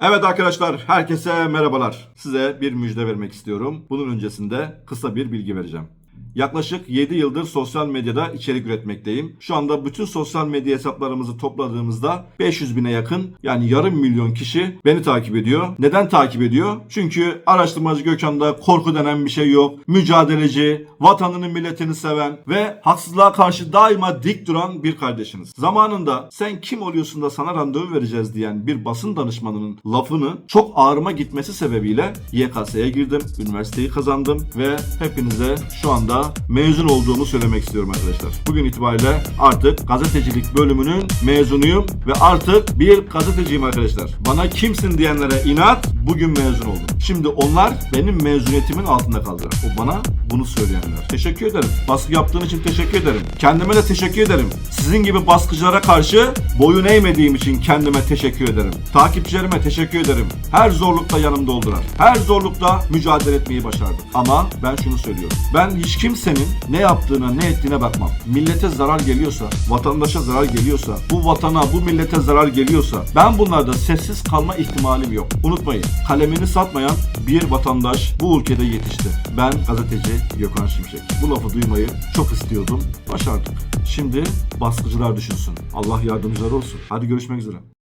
Evet arkadaşlar, herkese merhabalar. Size bir müjde vermek istiyorum. Bunun öncesinde kısa bir bilgi vereceğim. Yaklaşık 7 yıldır sosyal medyada içerik üretmekteyim. Şu anda bütün sosyal medya hesaplarımızı topladığımızda 500 bine yakın yani yarım milyon kişi beni takip ediyor. Neden takip ediyor? Çünkü araştırmacı Gökhan'da korku denen bir şey yok. Mücadeleci, vatanını milletini seven ve haksızlığa karşı daima dik duran bir kardeşiniz. Zamanında sen kim oluyorsun da sana randevu vereceğiz diyen bir basın danışmanının lafını çok ağrıma gitmesi sebebiyle YKS'ye girdim, üniversiteyi kazandım ve hepinize şu anda mezun olduğumu söylemek istiyorum arkadaşlar. Bugün itibariyle artık gazetecilik bölümünün mezunuyum ve artık bir gazeteciyim arkadaşlar. Bana kimsin diyenlere inat bugün mezun oldum. Şimdi onlar benim mezuniyetimin altında kaldılar. O bana bunu söyleyenler. Teşekkür ederim. Baskı yaptığın için teşekkür ederim. Kendime de teşekkür ederim. Sizin gibi baskıcılara karşı boyun eğmediğim için kendime teşekkür ederim. Takipçilerime teşekkür ederim. Her zorlukta yanımda oldular. Her zorlukta mücadele etmeyi başardım. Ama ben şunu söylüyorum. Ben hiç kimsenin ne yaptığına ne ettiğine bakmam. Millete zarar geliyorsa, vatandaşa zarar geliyorsa, bu vatana, bu millete zarar geliyorsa ben bunlarda sessiz kalma ihtimalim yok. Unutmayın. Kalemini satmayan bir vatandaş bu ülkede yetişti. Ben gazeteci Gökhan Şimşek. Bu lafı duymayı çok istiyordum. Başardık. Şimdi baskıcılar düşünsün. Allah yardımcıları olsun. Hadi görüşmek üzere.